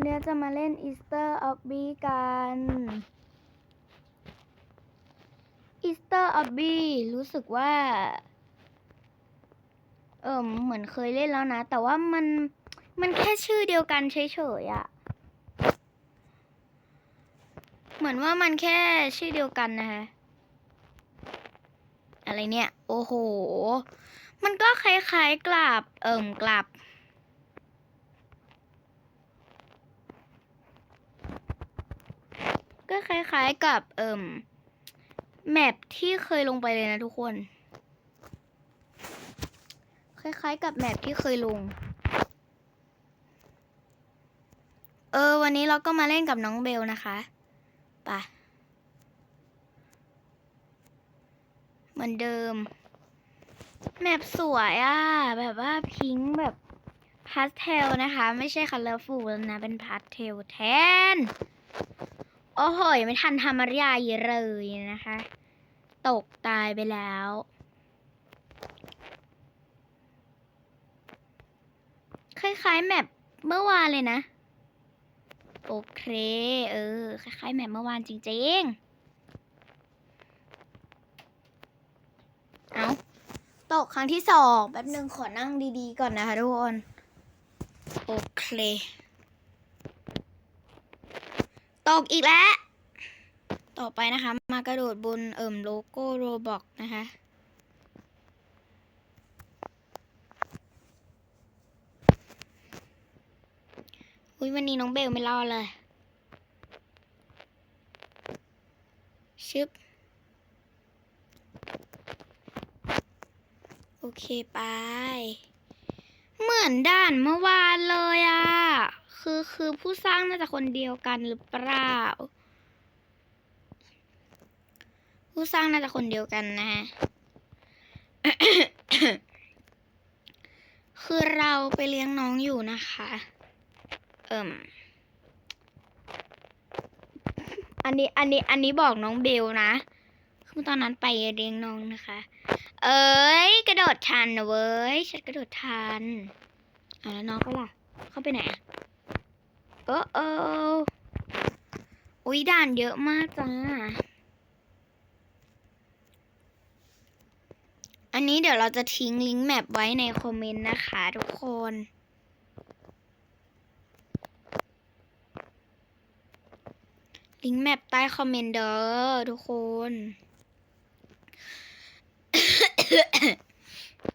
วันนี้จะมาเล่น Easter of b e กัน Easter of b e รู้สึกว่า เออเหมือนเคยเล่นแล้วนะ แต่ว่ามัน มันแค่ชื่อเดียวกันเฉยๆอะเหมือนว่ามันแค่ชื่อเดียวกันนะคะอะไรเนี่ย โอ้โห มันก็คล้ายๆกลับ เอิ่มกลับ ก็คล้ายๆกับเอิ่มแมปที่เคยลงไปเลยนะทุกคน คล้ายๆกับแมปที่เคยลง เออ วันนี้เราก็มาเล่นกับน้องเบลนะคะไปะเหมือนเดิม แมปสวยอะ แบบว่าพิงแบบพาสเทลนะคะ ไม่ใช่คัลเลอร์ฟูลนะ เป็นพาสเทลแทน โอ้โหยังไม่ทันทำอะไรเลยนะคะ ตกตายไปแล้ว คล้ายๆแมปเมื่อวานเลยนะ โอเค เออ คล้ายๆแมปเมื่อวานจริงๆ เอาตกครั้งที่สองแป๊บหนึ่งขอนั่งดีๆก่อนนะคะทุกคน โอเค ตกอีกแล้ว ต่อไปนะคะ มากระโดดบนเอิ่มโลโก้โรบอกนะคะ อุ้ยวันนี้น้องเบลไม่รอดเลย ชึบ โอเคไป เหมือนด่านเมื่อวานเลยอะ คือคือผู้สร้างน่าจะคนเดียวกันหรือเปล่า ผู้สร้างน่าจะคนเดียวกันนะฮะคือเราไปเลี้ยงน้องอยู่นะคะ เอิ่ม อันนี้ อันนี้ อันนี้บอกน้องเบลนะ คือตอนนั้นไปเลี้ยงน้องนะคะ เอ้ย กระโดดทันนะเว้ย ฉันกระโดดทัน อะแล้วน้องก็ล่ะ เข้าไปไหนอะ ออเอออุ้ยด่านเยอะมากจ้า อันนี้เดี๋ยวเราจะทิ้งลิงก์แมปไว้ในคอมเมนต์นะคะทุกคนลิงก์แมปใต้คอมเมนต์เด้อทุกคน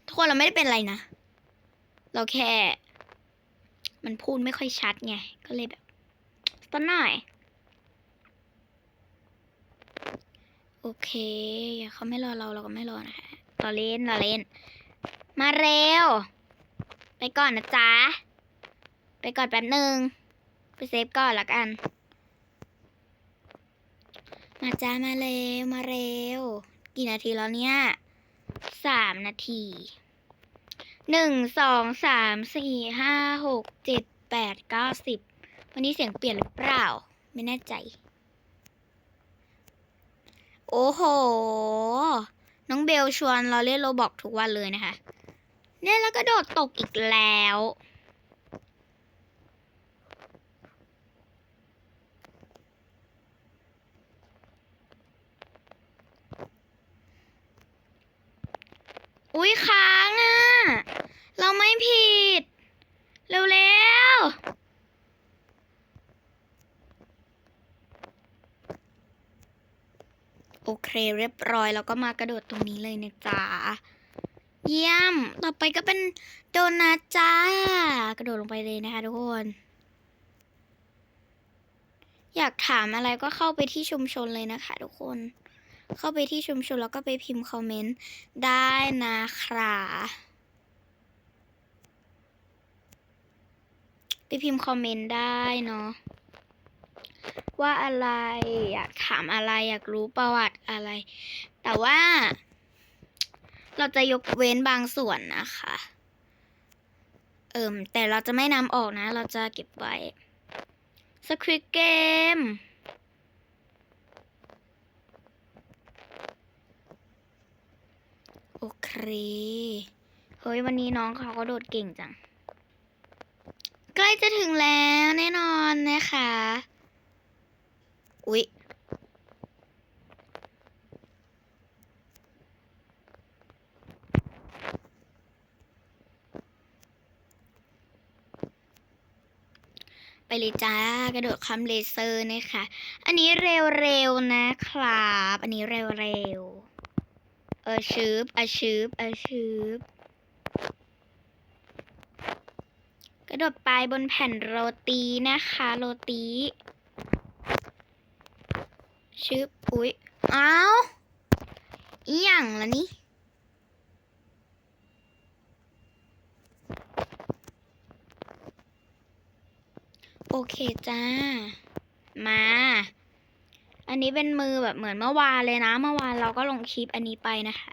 ทุกคนเราไม่ได้เป็นอะไรนะ เราแค่ มันพูดไม่ค่อยชัดไง ก็เลยแบบต้นหน่อย โอเคเขาไม่รอเราเราก็ไม่รอนะคะเราเล่นเราเล่น มาเร็ว ไปก่อนนะจ๊ะ ไปก่อนแป๊บหนึ่งไปเซฟก่อนละกัน มาจ้ามาเร็ว มาเร็ว กี่นาทีแล้วเนี่ย สามนาที หนึ่งสองสามสี่ห้าหกเจ็ดแปดเก้าสิบวันนี้เสียงเปลี่ยนหรือเปล่า ไม่แน่ใจ โอ้โห น้องเบลชวนเราเล่นโรบอกทุกวันเลยนะคะ เนี่ยแล้วก็โดดตกอีกแล้ว อุ้ยค้างอะ่ะ เราไม่ผิด เร็วๆโอเคเรียบร้อยแล้วก็มากระโดดตรงนี้เลยนะจ๊ะ เยี่ยม ต่อไปก็เป็นโดนัทจ้า กระโดดลงไปเลยนะคะทุกคน อยากถามอะไรก็เข้าไปที่ชุมชนเลยนะคะทุกคน เข้าไปที่ชุมชนแล้วก็ไปพิมพ์คอมเมนต์ได้นะคะ ไปพิมพ์คอมเมนต์ได้เนาะว่าอะไรอยากถามอะไรอยากรู้ประวัติอะไร แต่ว่า เราจะยกเว้นบางส่วนนะคะ เอิมแต่เราจะไม่นำออกนะ เราจะเก็บไว้สคริปเกมโอเค เฮ้ย วันนี้น้องเขาก็โดดเก่งจัง จะถึงแล้วแน่นอนนะคะ อุ๊ยไปเลยจ้ากระโดดคำเลเซอร์นะคะ อันนี้เร็วๆนะครับ อันนี้เร็วๆ เออชืบอะชืบอะชืบ ก ระโดดไปบนแผ่นโรตีนะคะ โรตีชึบอุ๊ยอ้าวอีหยังละนี่โอเคจ้า มา อันนี้เป็นมือแบบเหมือนเมื่อวานเลยนะ เมื่อวานเราก็ลงคลิปอันนี้ไปนะคะ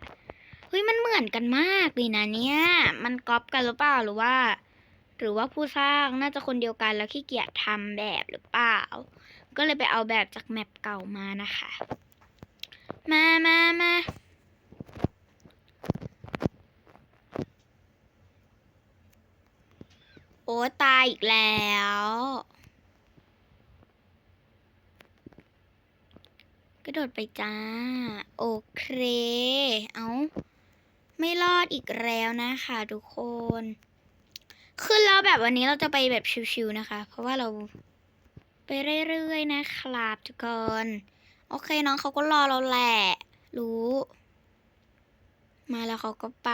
เฮ้ยมันเหมือนกันมากเลยนะเนี่ย มันก๊อปกันหรือเปล่าหรือว่า หรือว่าผู้สร้างน่าจะคนเดียวกันแล้วขี้เกียจทำแบบหรือเปล่า ก็เลยไปเอาแบบจากแมปเก่ามานะคะ มามามาโอ้ตายอีกแล้ว กระโดดไปจ้า โอเค เอา ไม่รอดอีกแล้วนะคะทุกคน คือเราแบบวันนี้เราจะไปแบบชิวๆนะคะ เพราะว่าเราไปเรื่อยๆนะครับทุกคน โอเคน้องเขาก็รอเราแหละ รู้ มาแล้วเขาก็ไป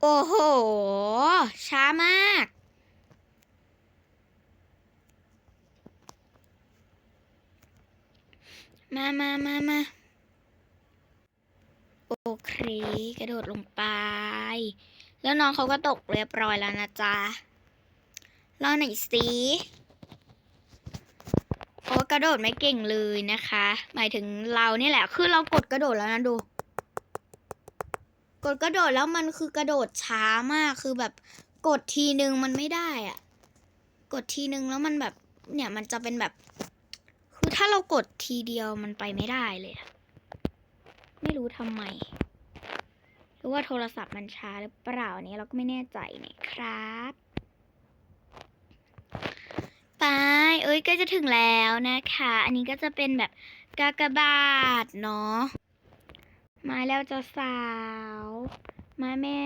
โอ้โห ช้ามากมามามามา โอเคกระโดดลงไป แล้วน้องเขาก็ตกเรียบร้อยแล้วนะจ๊ะรอหน่อยสิโอ้กระโดดไม่เก่งเลยนะคะ หมายถึงเรานี่แหละ คือเรากดกระโดดแล้วนะดู กดกระโดดแล้วมันคือกระโดดช้ามากคือแบบกดทีนึงมันไม่ได้อะกดทีนึงแล้วมันแบบเนี่ยมันจะเป็นแบบ คือถ้าเรากดทีเดียวมันไปไม่ได้เลยอะ ไม่รู้ทำไม หรือว่าโทรศัพท์มันช้าหรือเปล่านี่เราก็ไม่แน่ใจนี่ครับไปเอ้ยก็จะถึงแล้วนะคะ อันนี้ก็จะเป็นแบบกากบาทเนาะมาแล้วเจ้าสาว มาแม่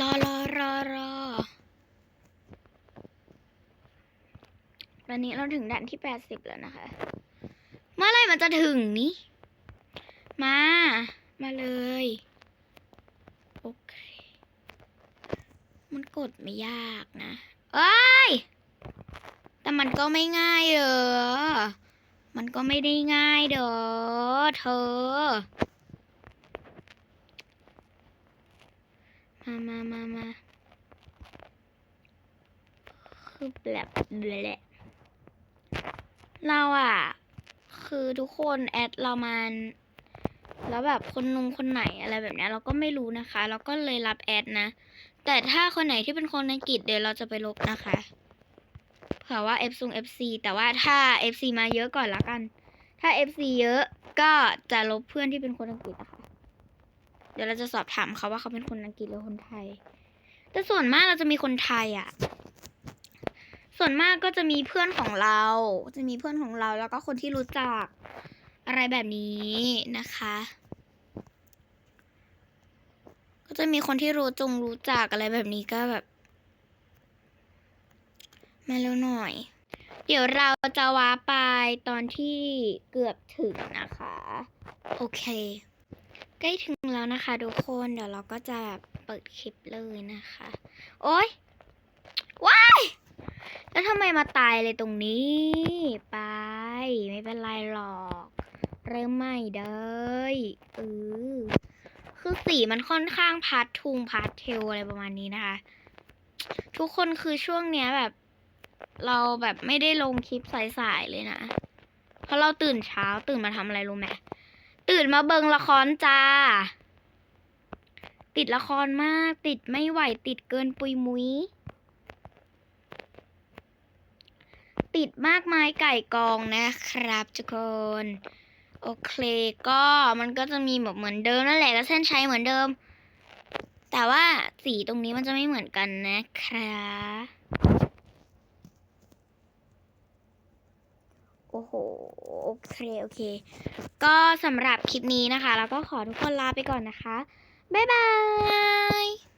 รอรอรอรอ ต อนนี้เราถึงด่านที่แปดสิบแล้วนะคะ เมื่อไรมันจะถึงนี้ มา มาเลย โอเค มันกดไม่ยากนะเอ้ย แต่มันก็ไม่ง่ายเออมันก็ไม่ได้ง่ายเด้อเธอ มามามามาคือแบบแหละ เราอะคือทุกคนแอดเรามาแล้วแบบคนนุงคนไหนอะไรแบบนี้เราก็ไม่รู้นะคะ เราก็เลยรับแอดนะ แต่ถ้าคนไหนที่เป็นคนอังกฤษเดี๋ยวเราจะไปลบนะคะเผื่อว่า F ซุง FC แต่ว่าถ้า FC มาเยอะก่อนละกัน ถ้า FC เยอะก็จะลบเพื่อนที่เป็นคนอังกฤษนะคะ เดี๋ยวเราจะสอบถามเขาว่าเขาเป็นคนอังกฤษหรือคนไทย แต่ส่วนมากเราจะมีคนไทยอะ ส่วนมากก็จะมีเพื่อนของเรา จะมีเพื่อนของเราแล้วก็คนที่รู้จักอะไรแบบนี้นะคะ ก็จะมีคนที่รู้จงรู้จักอะไรแบบนี้ก็แบบ มาเร็วหน่อย เดี๋ยวเราจะว้าไปตอนที่เกือบถึงนะคะ โอเค ใกล้ถึงแล้วนะคะทุกคนเดี๋ยวเราก็จะเปิดคลิปเลยนะคะ โอ๊ยว้ายำไมมาตายเลยตรงนี้ ไป ไม่เป็นไรหรอก เริ่มใหม่เด้ยเออคือสีมันค่อนข้างพาร์ททูงพาร์ทเทลอะไรประมาณนี้นะคะ ทุกคนคือช่วงเนี้ยแบบ เราแบบไม่ได้ลงคลิปสายๆเลยนะ เพราะเราตื่นเช้าตื่นมาทำอะไรรู้ไหมตื่นมาเบิงละครจ้า ติดละครมาก ติดไม่ไหวติดเกินปุยมุย ติดมากมายไก่กองนะครับทุกคน โอเคก็มันก็จะมีแบบเหมือนเดิมนั่นแหละก็เส้นชัยเหมือนเดิม แต่ว่าสีตรงนี้มันจะไม่เหมือนกันนะครับโอ้โหโอเคโอเค ก็สำหรับคลิปนี้นะคะแล้วก็ขอทุกคนลาไปก่อนนะคะ บ๊ายบาย